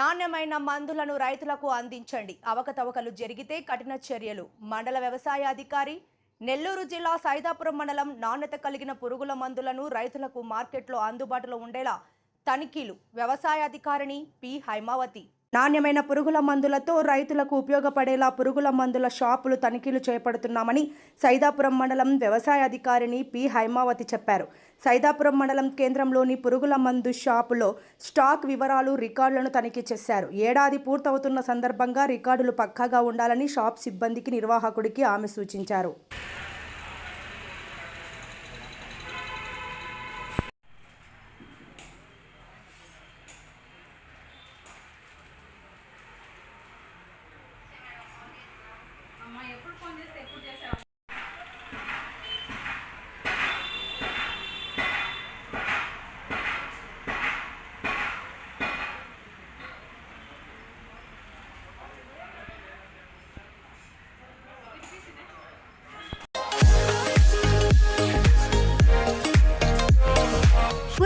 నాణ్యమైన మందులను రైతులకు అందించండి. అవకతవకలు జరిగితే కఠిన చర్యలు. మండల వ్యవసాయ అధికారి నెల్లూరు జిల్లా సైదాపురం మండలం నాణ్యత కలిగిన పురుగుల మందులను రైతులకు మార్కెట్లో అందుబాటులో ఉండేలా తనిఖీలు. వ్యవసాయాధికారిణి పి. హైమావతి. నాణ్యమైన పురుగుల మందులతో రైతులకు ఉపయోగపడేలా పురుగుల మందుల షాపులు తనిఖీలు చేపడుతున్నామని సైదాపురం మండలం వ్యవసాయ అధికారిని పి. హైమావతి చెప్పారు. సైదాపురం మండలం కేంద్రంలోని పురుగుల మందు షాపులో స్టాక్ వివరాలు రికార్డులను తనిఖీ చేశారు. ఏడాది పూర్తవుతున్న సందర్భంగా రికార్డులు పక్కాగా ఉండాలని షాప్ సిబ్బందికి నిర్వాహకుడికి ఆమె సూచించారు.